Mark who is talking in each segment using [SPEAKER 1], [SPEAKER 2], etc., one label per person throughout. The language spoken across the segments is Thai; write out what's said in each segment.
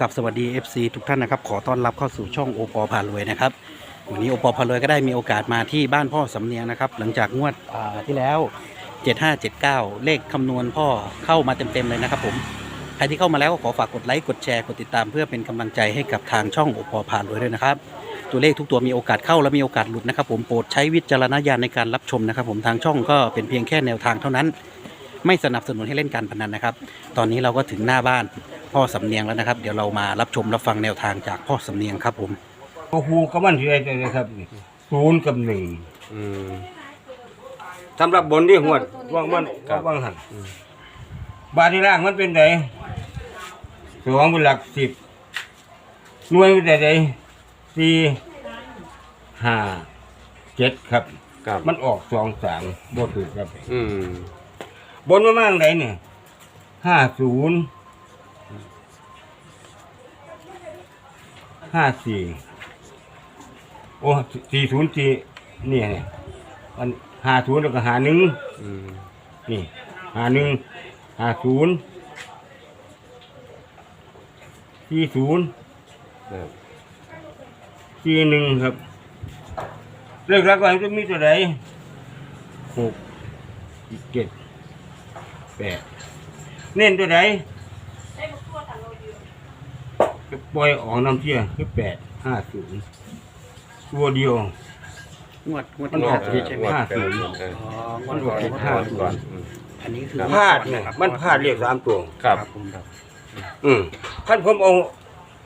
[SPEAKER 1] กับสวัสดี FC ทุกท่านนะครับ ขอต้อนรับเข้าสู่ช่องโอปอพารวยนะครับวันนี้โอปอพารวยก็ได้มีโอกาสมาที่บ้านพ่อสำเนียงนะครับ หลังจากงวดอ่าที่แล้ว 7579 เลขคำนวณพ่อเข้ามาเต็มๆเลยนะครับผมใครที่เข้ามาแล้วก็ขอฝากกดไลค์กดแชร์กดติดตามเพื่อเป็นกำลังใจให้กับทางช่องโอปอพารวยด้วยนะครับ ตัวเลขทุกตัวมีโอกาสเข้าและมีโอกาสหลุดนะครับ ผมโปรดใช้วิจารณญาณในการรับชมนะครับ ผมทางช่องก็เป็นเพียงแค่แนวทางเท่านั้น ไม่สนับสนุนให้เล่นการพนันนะครับ ตอนนี้เราก็ถึงหน้าบ้าน พ่อสำเนียงแล้วนะครับ เดี๋ยวเรามารับชมรับฟังแนวทางจากพ่อสำเนียงครับผม
[SPEAKER 2] โอ้โหก็มันที่ได้เลยครับศูนย์กับหนึ่ง
[SPEAKER 3] อืม
[SPEAKER 2] สำหรับบนที่หวดว่างมัน
[SPEAKER 3] ครับ
[SPEAKER 2] ว่างหันบาทที่ล่างมันเป็นไงสองเป็นหลักสิบหน่วยเป็นไงสี่ห้าเจ็ดครับ
[SPEAKER 3] ครับ
[SPEAKER 2] มันออกสองสามบทถือครับ
[SPEAKER 3] อืม
[SPEAKER 2] บนมามากไหนเนี่ยห้าศูนย์ ห้าสี่โอ้สี่ศูนย์สี่เนี่ยเนี่ยมันห้าศูนย์แล้วก็หาหนึ่ง
[SPEAKER 3] อืม
[SPEAKER 2] นี่หาหนึ่งหาศูนย์สี่ศูนย์
[SPEAKER 3] ครับ
[SPEAKER 2] สี่หนึ่งครับ เลขหลักไว้จะมีตัวใดหกเจ็ดแปดเน้นตัว ใดปล่อยออกน้ำเชี่ยคือแปดห้าศูนย์ตัวเดียว
[SPEAKER 1] งวดงวด
[SPEAKER 2] มัน
[SPEAKER 1] ที่
[SPEAKER 2] ออก
[SPEAKER 1] แล้วใช่ไหม
[SPEAKER 2] ห้าศูนย์
[SPEAKER 3] เออ
[SPEAKER 1] อ๋อ
[SPEAKER 2] มันออกเจ็ดห้า
[SPEAKER 3] ก่อนก่อนอืม
[SPEAKER 1] อันนี้คือ
[SPEAKER 2] พลาดเนี่ยมันพลาดเรียกสามตัว
[SPEAKER 3] ครับ
[SPEAKER 1] ครับผมครับ
[SPEAKER 2] อืมขั้นผมเอา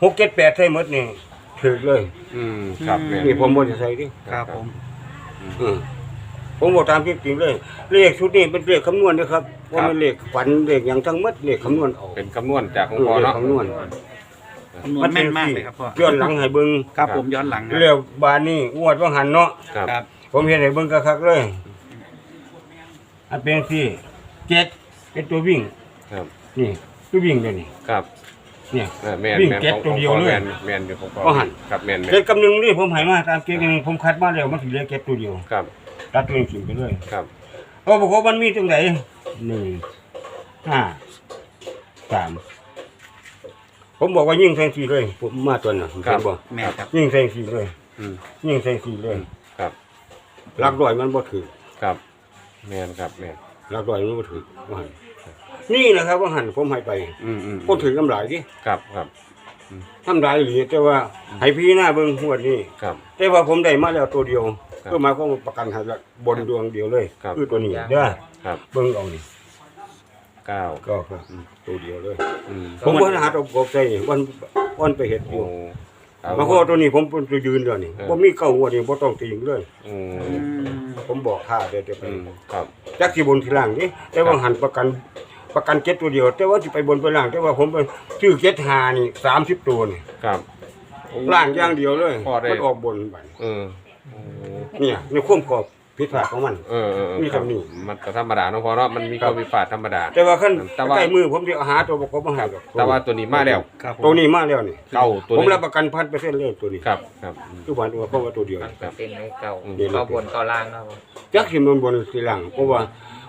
[SPEAKER 2] หกเจ็ดแปดใส่หมดนี่ถึกเลย
[SPEAKER 3] อืม ครับแม่
[SPEAKER 2] นี่ผมบอจะใส่ดิ
[SPEAKER 1] ครับผม
[SPEAKER 2] อืมผมบอกตามที่จริงเลย เลขชุดนี้เป็นเลขคำนวณนะครับว่ามันเลขฝันเลขอย่างทั้งหมดเลขคำนวณเอา
[SPEAKER 3] เป็นคำนวณจากของ
[SPEAKER 2] เออ
[SPEAKER 3] พ่อ
[SPEAKER 2] เลข
[SPEAKER 3] เนาะ
[SPEAKER 2] คำนวณ
[SPEAKER 1] คำนวณแม่นมากเลยครับพ่อ
[SPEAKER 2] ย้อนหลังให้เบิ่ง
[SPEAKER 1] ครับผมย้อนหลังครับ
[SPEAKER 2] เรียวบานนี่งวดว่าหันเนาะ
[SPEAKER 3] ครับ
[SPEAKER 1] ครับ
[SPEAKER 2] ผมเห็นให้เบิ่งคักๆเลย อันเป็นสี่เจ็ดเป็นตัววิ่ง
[SPEAKER 3] ครับ
[SPEAKER 2] นี่ตัววิ่งเลยนี่
[SPEAKER 3] ครับ
[SPEAKER 2] เนี่ย
[SPEAKER 3] เออแม่น
[SPEAKER 2] วิ่ง
[SPEAKER 3] แม่น
[SPEAKER 2] เจ็ด
[SPEAKER 3] ของ
[SPEAKER 2] ตัวเดียว
[SPEAKER 3] ของ
[SPEAKER 2] เลย
[SPEAKER 3] แม่นแม่นอยู่ของพ่อ
[SPEAKER 2] ก็หัน
[SPEAKER 3] ครับแม่นแม่น
[SPEAKER 2] เจ็ดกำหนึ่งนี่ผมให้มาตามเกณฑ์หนึ่งผมคัดมาแล้วมันถึงเลขเจ็ดตัวเดียว
[SPEAKER 3] ครับ
[SPEAKER 2] ตัดตัวนี้ทิ้งไปเลย
[SPEAKER 3] ครับ
[SPEAKER 2] เพราะบอกว่ามันมีตรงไหนหนึ่งห้าสาม ผมบอกว่ายิ่งแทงสี่เลย ผมมาตัวน่ะเห็นบอก
[SPEAKER 1] แม่นครับ
[SPEAKER 2] ยิ่งแทงสี่เลย
[SPEAKER 3] อืม
[SPEAKER 2] ยิ่งแทงสี่เลย
[SPEAKER 3] ครับ
[SPEAKER 2] หลักร้อยมันบ่ถือ
[SPEAKER 3] ครับแม่นครับแม่น
[SPEAKER 2] หลักร้อยมันบ่ถือว่าหันนี่นะครับว่าหันผมให้ไป
[SPEAKER 3] อืมอืม
[SPEAKER 2] ผมถือกำไรดิ
[SPEAKER 3] ครับครับ
[SPEAKER 2] ทำไรหรือแต่ว่าให้พี่หน้าเบิ่งหวดนี่
[SPEAKER 3] ครับ
[SPEAKER 2] แต่ว่าผมได้มาแล้วตัวเดียว
[SPEAKER 3] ครับ
[SPEAKER 2] ก็หมายความว่าประกันให้ละบนดวงเดียวเลย
[SPEAKER 3] ครับ
[SPEAKER 2] คือตัวนี้เด้อ
[SPEAKER 3] ครับ
[SPEAKER 2] เบิ่งเอานี่
[SPEAKER 3] เก้า
[SPEAKER 2] ก็ครับตัวเดียวเลย
[SPEAKER 3] อืม
[SPEAKER 2] ผมว่าหาตัวกบใส่วันวันไปเห็ดอ
[SPEAKER 3] โอ้
[SPEAKER 2] ยู่
[SPEAKER 3] ครับ
[SPEAKER 2] มาข้อตัวนี้ผมเป็นตัวยืนเดี๋ยวนี้
[SPEAKER 3] เออ
[SPEAKER 2] ผมมีเก้าหัวนี่ผมต้องตีงเลย
[SPEAKER 3] อืม
[SPEAKER 1] อืม
[SPEAKER 2] ผมบอกท่าเดี๋ยวจะไป
[SPEAKER 3] อืมครับ
[SPEAKER 2] จักที่บนที่ล่างนี่แต่ว่าหันประกันประกันเจ็ดตัวเดียว แต่ว่าที่ไปบนไปล่าง แต่ว่าผมไปชื่อเจ็ดหานี่สามสิบตัวนี่
[SPEAKER 3] ครับ
[SPEAKER 2] ล่างอย่างเดียวเลย
[SPEAKER 3] พอได้
[SPEAKER 2] มันออกบนไป
[SPEAKER 3] เออโอ้
[SPEAKER 2] เนี่ยในความกรอบ ผิดพลาดของมัน
[SPEAKER 3] เออเออเออ
[SPEAKER 2] มี
[SPEAKER 3] ครับ
[SPEAKER 2] คำนี้
[SPEAKER 3] มันก็ธรรมดาเนาะพอเนาะมันมี
[SPEAKER 2] ครั
[SPEAKER 3] ข้
[SPEAKER 2] บ
[SPEAKER 3] อวิปาทธรรมดา
[SPEAKER 2] แต่ว่าขั้น
[SPEAKER 3] แต่ว่า
[SPEAKER 2] ใกล้มือผมจะหาตัวประกอบมาให้ดอก
[SPEAKER 3] แต่ว่าตัวนี้มาแล้ว
[SPEAKER 1] ครับผม
[SPEAKER 2] ตัวนี้มาแล้วนี่
[SPEAKER 3] เก้าตัว
[SPEAKER 2] ผม
[SPEAKER 3] นี้
[SPEAKER 2] รับประกันพันเปอร์เซ็นต์เลยตัวนี้
[SPEAKER 3] ครับครับอืม
[SPEAKER 2] ทุกวันตัวเพราะว่าตัวเดียว
[SPEAKER 4] มันก็เป็นให้เก่า
[SPEAKER 3] อืม
[SPEAKER 4] เข้าบนเข้าล่างเนาะ
[SPEAKER 2] จักสิมันบนสิหลังเพราะว่า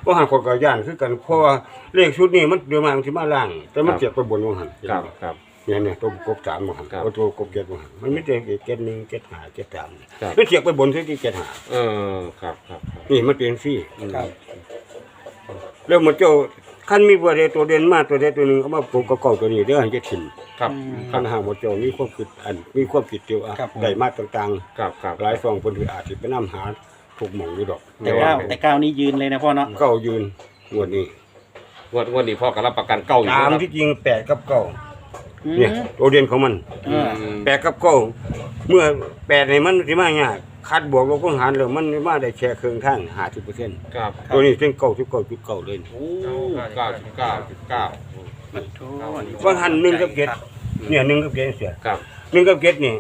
[SPEAKER 2] ว่าหันคนกับย่านคือกันเพราะว่าเลขชุดนี้มันเดือมามันสิมาล่าง แต่มันเจ็บไปบนว่าหัน
[SPEAKER 3] ครับครับ
[SPEAKER 2] เนี่ยเนี่ยตัวกบสามว่าหัน
[SPEAKER 3] ครับ
[SPEAKER 2] เอาตัวกบเจ็ดว่าหันมันไม่ได้เจ็ดหนึ่งเจ็ดหาเจ็ดสาม
[SPEAKER 3] ครับ
[SPEAKER 2] มันเจ็บไปบนที่เจ็ดหา
[SPEAKER 3] เออครับครับครับ
[SPEAKER 2] นี่มันเป็นซี่
[SPEAKER 1] ครับ
[SPEAKER 2] แล้วมันเจ้าขั้นมีบัวเดตัวเด่นมาตัวเดตัวหนึ่งเอามาปลูกกับเก่าตัวนี้เด้อให้เจ็ดถิ่น
[SPEAKER 3] ครับ
[SPEAKER 2] ขั้นหาหมดเจ้ามีความคิดอันมีความคิดเดียวอะ
[SPEAKER 1] ครับผม
[SPEAKER 2] ได้มาต่าง
[SPEAKER 3] ครับครับ
[SPEAKER 2] ๆหลายซองคนที่อาจจะไปนำหาถูกหม่องอยู่ดอก
[SPEAKER 1] แต่ก้าวแต่ก้าวนี้ยืนเลยนะพ่อเนาะ
[SPEAKER 2] เก้ายืนงวดนี้
[SPEAKER 3] งวดงวดนี้พ่อก็รับประกันเก้าอยู่
[SPEAKER 2] ตาม
[SPEAKER 3] นะครับ
[SPEAKER 2] ที่จริงแปดกับเก้า
[SPEAKER 1] อืม
[SPEAKER 2] เนี่ยตัวเด่นของมัน
[SPEAKER 1] เออ
[SPEAKER 3] อืม
[SPEAKER 2] แปดกับเก้าเมื่อแปดในมันสิมายากคัดบวกลบคูณหารแล้วมันมาได้แค่ครึ่งทางห้าสิบเปอร์เซ็นต์
[SPEAKER 3] ครับ
[SPEAKER 2] ตัวนี้เป็นเก้าสิบเก้าจุดเก้าเลย
[SPEAKER 3] โอ้เก้าสิบเก้าสิบเก้า
[SPEAKER 1] โถ่อันนี้
[SPEAKER 2] ว่าหันหนึ่งกับเจ็ดเนี่ยหนึ่งกับเจ็ดเสีย
[SPEAKER 3] ครับ
[SPEAKER 2] หนึ่งกับเจ็ดนี่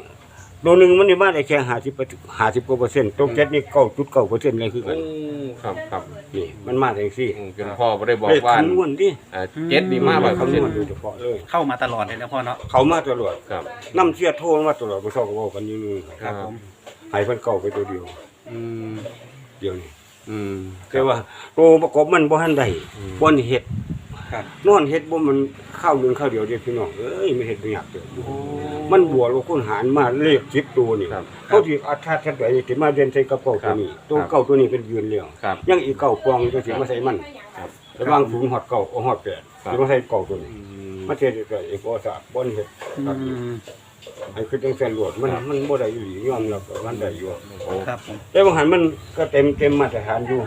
[SPEAKER 2] ตัวหนึ่งมันนี่มาได้แค่ห้าสิบห้าสิบกว่าเปอร์เซ็นต์ตัวเจ็ดนี่เก้าจุดเก้าเปอร์เซ็นต์เลยคือกั
[SPEAKER 3] โอ้
[SPEAKER 2] น
[SPEAKER 3] ครับครับ
[SPEAKER 2] นี่มันมาได้สี่
[SPEAKER 3] อืมจนพ่อไม่ได้บอก
[SPEAKER 2] เลข
[SPEAKER 3] ว่า
[SPEAKER 2] คำนวณดิ
[SPEAKER 3] อ่าเจ็ดนี่มาแบบ
[SPEAKER 2] คำนวณโดยเฉพาะเลย
[SPEAKER 1] เข้ามาตลอดเลยนะพ่อเนาะ
[SPEAKER 2] เขามาตลอด
[SPEAKER 3] ครับ
[SPEAKER 2] น้ำเชี่ยโทรมาตลอดมาชอบกับว่ากันอยืน
[SPEAKER 1] ครับผม
[SPEAKER 2] ให้เพิ่นเก่าไปตัวเดียว
[SPEAKER 3] อืม
[SPEAKER 2] เดียวนี่
[SPEAKER 3] อืม
[SPEAKER 2] แต่ว่าตัวประกอบมันบ่ทันได้
[SPEAKER 3] อืม
[SPEAKER 2] บ่นเฮ็ด
[SPEAKER 1] ครับ
[SPEAKER 2] นอนเฮ็ดบ่มันข้าวหนึงข้าวเดียวเดียวพี่น้องเอ้ยไม่เฮ็ดบ่ยากเด้อ มันบวกกับคุณหารมาเลข10ตัวนี่
[SPEAKER 3] ครับ
[SPEAKER 2] เขาสิอาชาติทัดไว้สิมาเรียนใส่กระเป๋าตัวนี้ตัว
[SPEAKER 3] ครับ
[SPEAKER 2] เก่าตัวนี้เป็นยืนเลี้ยง
[SPEAKER 3] ครับ
[SPEAKER 2] ยังอีกเก่ากองจะสิมาใส่มัน
[SPEAKER 3] ครับ
[SPEAKER 2] ระหว่างศูนย์ฮอดเก่าเอาฮอดแปด
[SPEAKER 3] ครับ
[SPEAKER 2] สิมาใส่เก่าตัวนี้
[SPEAKER 3] อืม
[SPEAKER 2] มาเฮ็ดได้เอกบ่ทราบบ่เฮ็ด
[SPEAKER 1] อืม
[SPEAKER 2] ให้คือจังซั่นโลดมันมันบ่ได้อยู่หลียอมรับว่ามันได้อยู่
[SPEAKER 3] โอ้
[SPEAKER 1] ครับผม
[SPEAKER 2] แต่บางหันมันก็เต็มเต็มมาตรฐานอยู่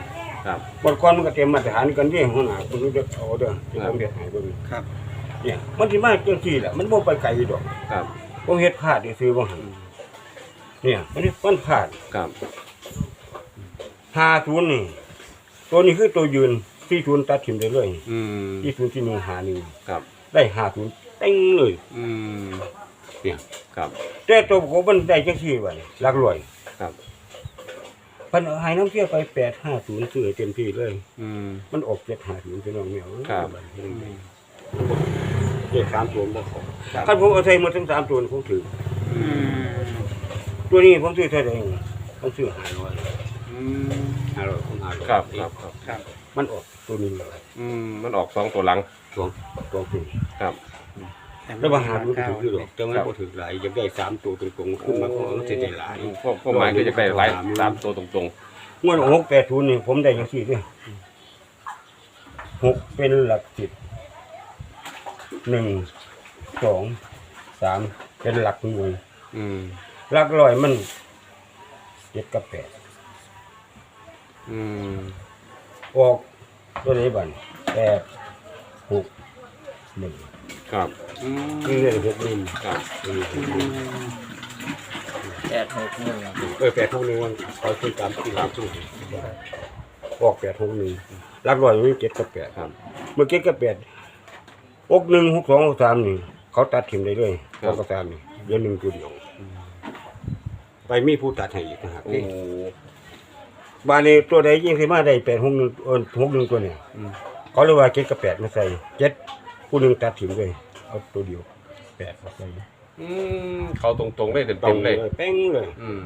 [SPEAKER 3] ครับ
[SPEAKER 2] บางก่อนมันก็เต็มมาตรฐานกันที่หัวหน้าคุณรู้จะเอาเด้อที่ผมเฮ็ดให้เบิ่ง
[SPEAKER 1] ครับ
[SPEAKER 2] เนี่ยมันสิมาจังซี่แหละมันบ่ไปไกลดอก
[SPEAKER 3] ครั บ
[SPEAKER 2] ผมเฮ็ดพลาดซื่อๆบ่หันเนี่ยมันนี่มันพลาด
[SPEAKER 3] ครับ
[SPEAKER 2] 50นี่ตัวนี้คือตัวยืน40ตัดทิ่มได้เลย
[SPEAKER 3] อืม
[SPEAKER 2] ที่ศูนย์ที่หนึ่งหาหนึ่ง
[SPEAKER 3] ครับ
[SPEAKER 2] ได้50เต็งเลย
[SPEAKER 3] อืม
[SPEAKER 2] เนี่ย
[SPEAKER 3] ครับ
[SPEAKER 2] แต่ตัวผมมันได้จังซี่ว่าหลักร้อย
[SPEAKER 3] ครับ
[SPEAKER 2] เพิ่นเอาให้น้ำเที่ยวไป850ซื้อเต็มที่เลย
[SPEAKER 3] อืม
[SPEAKER 2] มันออก750พี่น้องแมว
[SPEAKER 3] ครับ
[SPEAKER 2] เจ็ดสามตัวบ่เขา
[SPEAKER 3] ครับ
[SPEAKER 2] คันผมเอาใส่หมดทั้งสามตัวนี่ผมถือ
[SPEAKER 1] อืม
[SPEAKER 2] ตัวนี้ผมซื้อเท่าไหร่ผมซื้อห้าร้อย
[SPEAKER 3] อืม
[SPEAKER 2] ห้าร้อยผมห้าร้อย
[SPEAKER 3] ครับครับครับ
[SPEAKER 1] ครับ
[SPEAKER 2] มันออกตัวนี้เลย
[SPEAKER 3] อืมมันออกสองตัวหลัง
[SPEAKER 2] สองสองตัว
[SPEAKER 3] ครับ
[SPEAKER 2] แล้วบางหามันก็ถืออยู่หรอกแต่มันบ่ถือหลายอยากได้สามตัวตรงๆขึ้นมาก็มันจะได้หลาย
[SPEAKER 3] พวกพวกหมายก็จะได้หลายสามตัวตรง
[SPEAKER 2] งวดหกแปดศูนย์นี่ผมได้ยังสี่เนี่ยหกเป็นหลักสิบ หนึ่งสองสามเป็นหลักหน่วย
[SPEAKER 3] ๆอืม
[SPEAKER 2] หลักร้อยมันเจ็ดกับแปด
[SPEAKER 3] อืม
[SPEAKER 2] ออกตัวไหนบ้างแปดหกหนึ่ง
[SPEAKER 3] ครับอืม
[SPEAKER 2] นี่เรียกหกหนึ่ง
[SPEAKER 3] ครับ
[SPEAKER 2] ตัวนี้หกหนึ่ง
[SPEAKER 4] แปดหกหนึ่ง
[SPEAKER 2] เออแปดหกหนึ่งวันเขาซื้อตามที่ร้านตู้ออกแปดหกหนึ่งหลักร้อยมันเจ็ดกับแปด
[SPEAKER 3] ครับ
[SPEAKER 2] เมื่อเจ็ดกับแปด หกหนึ่งหกสองหกสามนี่ เขาตัดถิ่มได้เลย
[SPEAKER 3] ครั
[SPEAKER 2] ห
[SPEAKER 3] บ
[SPEAKER 2] กสามนี่เดือนหนึ่งจุดเดียวไปมีผู้ตัดให้อีกนะฮะ
[SPEAKER 3] โอ้
[SPEAKER 2] บานนี้ตัวใดยิ่งขึ้นมาได้แปดหกหนึ่งเออหกหนึ่งตัวเนี่ย
[SPEAKER 3] อืม
[SPEAKER 2] เขาเรียกว่าเจ็ดกับแปดมาใส่เจ็ดผู้หนึ่งตัดถิ่มเลยเอาตัวเดียวแปดมาใส่
[SPEAKER 3] อืมเขาตรงๆเลยเต็
[SPEAKER 2] ตร
[SPEAKER 3] ม
[SPEAKER 2] ง
[SPEAKER 3] ๆ
[SPEAKER 2] เล
[SPEAKER 3] เลยย
[SPEAKER 2] เป้งเลย
[SPEAKER 3] อืม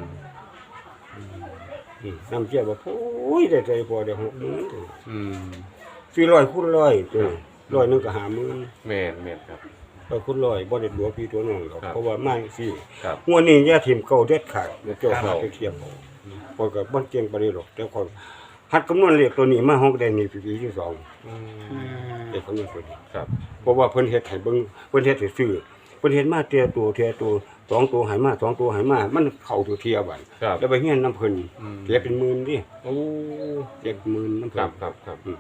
[SPEAKER 2] อืมน้ำเจี๊ยบว่าโอ้ยได้ใจพอเดี๋ยวหกหมื่น
[SPEAKER 3] อืม
[SPEAKER 2] สี่ร้อยคูณร้อยตัว ร้อยหนึงก็หาหมื่น
[SPEAKER 3] แม่นแม่นครับ
[SPEAKER 2] ร้อยคูณร้อยบ่ได้หลวงพี่ตัวน้องหรอก
[SPEAKER 3] ครับ
[SPEAKER 2] เพราะว่าไม่สิ
[SPEAKER 3] ครับ
[SPEAKER 2] งวดนี้อย่าถิ่มเก่าเด็ดขาดอย่าเจ้า
[SPEAKER 3] ครั
[SPEAKER 2] ขา
[SPEAKER 3] บ
[SPEAKER 2] ดเทียมเอาพอกับบ่เก่งปานนี้หรอกแต่คนหัดคำนวณเลขตัวนี้มาห้องได้นี่ปีที่สอง
[SPEAKER 3] อื
[SPEAKER 1] อื
[SPEAKER 3] ม
[SPEAKER 1] ม
[SPEAKER 2] เลขคำนวณตัวนี้
[SPEAKER 3] ครับ
[SPEAKER 2] เพราะว่าเพิ่นเฮ็ดให้เบิ่งเพิ่นเฮ็ดให้ซื้อเพิ่นเฮ็ดมาเทียตัวเทียตัวสองตัวใหายมาสองตัวใหายมามันเข้าตัวเทียบัด
[SPEAKER 3] ครับ
[SPEAKER 2] แล้วไปเฮียนน้ำเพิ่น
[SPEAKER 3] อืม
[SPEAKER 2] เสียเป็นหมื่นดิ
[SPEAKER 3] โอ้
[SPEAKER 2] เสียเป็นหมื่นน้ำ
[SPEAKER 3] ครั
[SPEAKER 2] เพิ่
[SPEAKER 3] บ
[SPEAKER 2] น
[SPEAKER 3] ครับครับ
[SPEAKER 2] อืม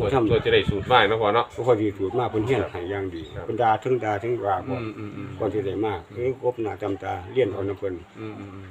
[SPEAKER 3] ตัว
[SPEAKER 2] ทำ
[SPEAKER 3] ตัวจะได้สูตรมากนะพอเนาะ
[SPEAKER 2] บ่ค่อยดีสูตรมากเพิ่นเฮียนให้อย่างดี
[SPEAKER 3] ครับ
[SPEAKER 2] เพิ่นด่าถึงด่าถึงว่า
[SPEAKER 3] อื
[SPEAKER 2] บ่
[SPEAKER 3] มอืมอืม
[SPEAKER 2] ก่อนที่ได้มากเอ้ยกบหน้าจำตาเลี้ยนเอาน้ำเพิ่น
[SPEAKER 3] อืมอืมอืม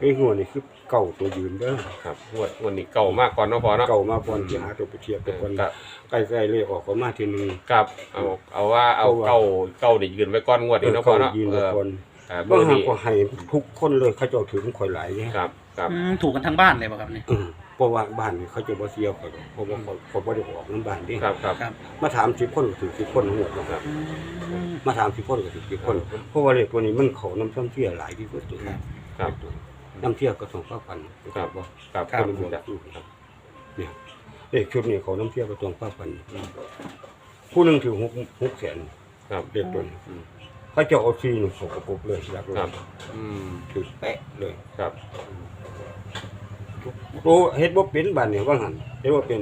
[SPEAKER 2] เอ้ยหัวนี่คือเก่าตัวยืนเด้อ
[SPEAKER 3] ครับงวดงวดนี้เก่ามากก่อนเนาะพอเนาะ
[SPEAKER 2] เก่ามาก่อนสิหาตัวไปเทียบกับคน
[SPEAKER 3] ครับ
[SPEAKER 2] ใกล้ๆเลยออกประมาณทีหนึง
[SPEAKER 3] ครับเอาเอาว่าเอา
[SPEAKER 2] เพราะว่า
[SPEAKER 3] เก่าเก่าได้ยืนไว้ก่อนงวดนี้เนาะพอ
[SPEAKER 2] เก่า
[SPEAKER 3] เนาะ
[SPEAKER 2] ยืน
[SPEAKER 3] เอ
[SPEAKER 2] กับ
[SPEAKER 3] อ
[SPEAKER 2] คน
[SPEAKER 3] อ่า
[SPEAKER 2] บ่
[SPEAKER 3] เบอร์
[SPEAKER 2] หา
[SPEAKER 3] นี้
[SPEAKER 2] ก็ให้ทุกคนเลยเขาเจ้าถือมันข่อยหลายเนี่ย
[SPEAKER 3] ครับครับ
[SPEAKER 1] อืมถูกกันทั้งบ้านเลยป่ะครับเนี่ย
[SPEAKER 2] อืมเพ ราะว่าบ้านนี่เขาจะบ่เสียข่อยหรอกเพราะว่าข่อยข่อยบ่ได้ออกน้ำบ้านดิ
[SPEAKER 3] ครับครับ
[SPEAKER 1] ครับ
[SPEAKER 2] มาถาม10คนก็ถือ10คนทั้งหมดนะครับ
[SPEAKER 1] อืม
[SPEAKER 2] มาถาม10คนก็ถือ10คน เพราะว่าเลขตัวนี้มันเข้าน้ำซ้ำเสียหลายที่สุดตัว
[SPEAKER 1] ครับ
[SPEAKER 3] ครับ
[SPEAKER 2] น้ำเสียก็ต้องเข้ากัน
[SPEAKER 3] ครับ
[SPEAKER 2] บ่
[SPEAKER 3] ครับ
[SPEAKER 1] ครับ
[SPEAKER 3] คนบวกครับ
[SPEAKER 2] เนี่ยเลขชุดนี้เขาน้ำเสียก็ต้องเข้ากันผู้หนึงถือ6 6แสน
[SPEAKER 3] ครับ
[SPEAKER 2] เลขตัวนี้
[SPEAKER 3] อืม
[SPEAKER 2] เขาจะเอาซีนี่เขากระปุกเลยหลักเล
[SPEAKER 3] ครั
[SPEAKER 2] ย
[SPEAKER 3] บอืม
[SPEAKER 2] ถือแปะเลย
[SPEAKER 3] ครับ
[SPEAKER 2] โตเฮ็ดบ่เป็นบ้านเนี่ยว่าหั่นเฮ็ดบ่เป็น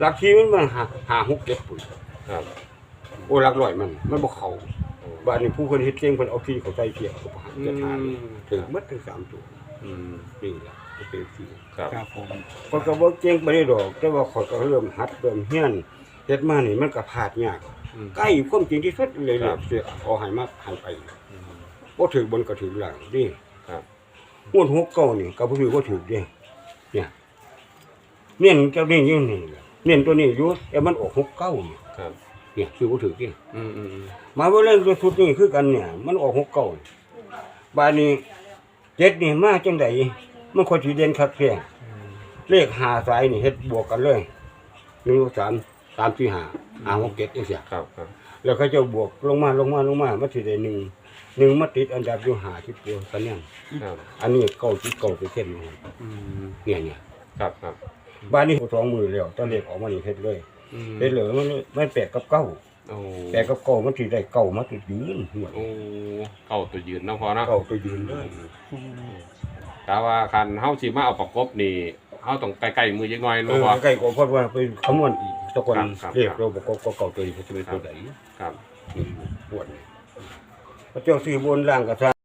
[SPEAKER 2] หลักที่มันมันหาหาหกเจ็ดปุ๋ย
[SPEAKER 3] ครับ
[SPEAKER 2] โอ้หลักร้อยมัน มันบ่เข้าบ้านนี้ผู้เพิ่นเฮ็ดเก่งเพิ่นเอาที่เขาใส่เกียร์เขาหาจะทานถึงหมดถึงสามตัว
[SPEAKER 3] อืม
[SPEAKER 2] นี่ล่ะก็เป็นที่
[SPEAKER 3] ครับ
[SPEAKER 1] ครับผม
[SPEAKER 2] ก็ก็บ่เก่งไปได้ดอก แต่ว่าข้อยก็เริ่มหัดเริ่มเฮียนเฮ็ดมานี่มันก็พลาดยาก
[SPEAKER 3] อืม
[SPEAKER 2] ใกล้ความจริงที่สุดเลย
[SPEAKER 3] ครั
[SPEAKER 2] เนี่ย
[SPEAKER 3] บ
[SPEAKER 2] สิเอาให้มาให้ไป
[SPEAKER 3] อืม
[SPEAKER 2] บ่ถือบนก็ถือหลังนี่
[SPEAKER 3] ครับ
[SPEAKER 2] งวดหกเก้านี่ก็บ่ถือบ่ถือเด้ เนี่ยเน้นเจ้านี่ยิ่งนี่แหละเน้นตัวนี้อยู่แต่มันออกหกเก้านี่
[SPEAKER 3] ครับ
[SPEAKER 2] เนี่ยคือบ่ถือเด้
[SPEAKER 3] อืมอืมอืม
[SPEAKER 2] มาว่าเล่นตัวสุดนี่คือกันเนี่ย มันออกหกเก้าบาดนี้เจ็ดนี่มาจังไดมันคนสิเด่นคักแท้เลขหาสายนี่เฮ็ดบวกกันเลยหนึ่งสามสามสี่ห้าห้าหกเจ็ดจังซี่
[SPEAKER 3] ครับครับ
[SPEAKER 2] แล้วเขาจะบวกลงมาลงมาลงมามันสิได้หนึ่ง หนึ่งมาติดอันดับอยู่หาที่ตัวกันเนี่ย
[SPEAKER 3] ครับ
[SPEAKER 2] อันนี้เก้าที่เก้าไปเส้นนี่
[SPEAKER 3] อืม
[SPEAKER 2] เนี่ยเนี่ย
[SPEAKER 3] ครับครับ
[SPEAKER 2] บ้านนี้สองมือแล้วตอนเลขออกมานี่เฮ็ดเลย
[SPEAKER 3] อืม
[SPEAKER 2] เห็นเหลือมันมันแปดกับเก้า
[SPEAKER 3] โอ้
[SPEAKER 2] แปดกับเก้ามันสิได้เก้ามาตัวยืนหัวด
[SPEAKER 3] โอ้เก้าตัวยืนเนาะพอเนาะ
[SPEAKER 2] เก้าตัวยืนเลย
[SPEAKER 3] แต่ว่าคันเฮาสิมาเอาประกบนี่เฮาต้องใกล้ๆมือจักหน่อย
[SPEAKER 2] เอ
[SPEAKER 3] เนาะ
[SPEAKER 2] อ
[SPEAKER 3] พอ
[SPEAKER 2] ใกล้ก็เพราะว่าไปคำนวณอีกตะกอน
[SPEAKER 3] ครับ
[SPEAKER 2] เรียกเราบอกก็เก้าตัวนี้จะเป็นตัวไหน
[SPEAKER 3] ครับ
[SPEAKER 2] ปวดนี่ พระเจ้าสี่บนล่างกระซา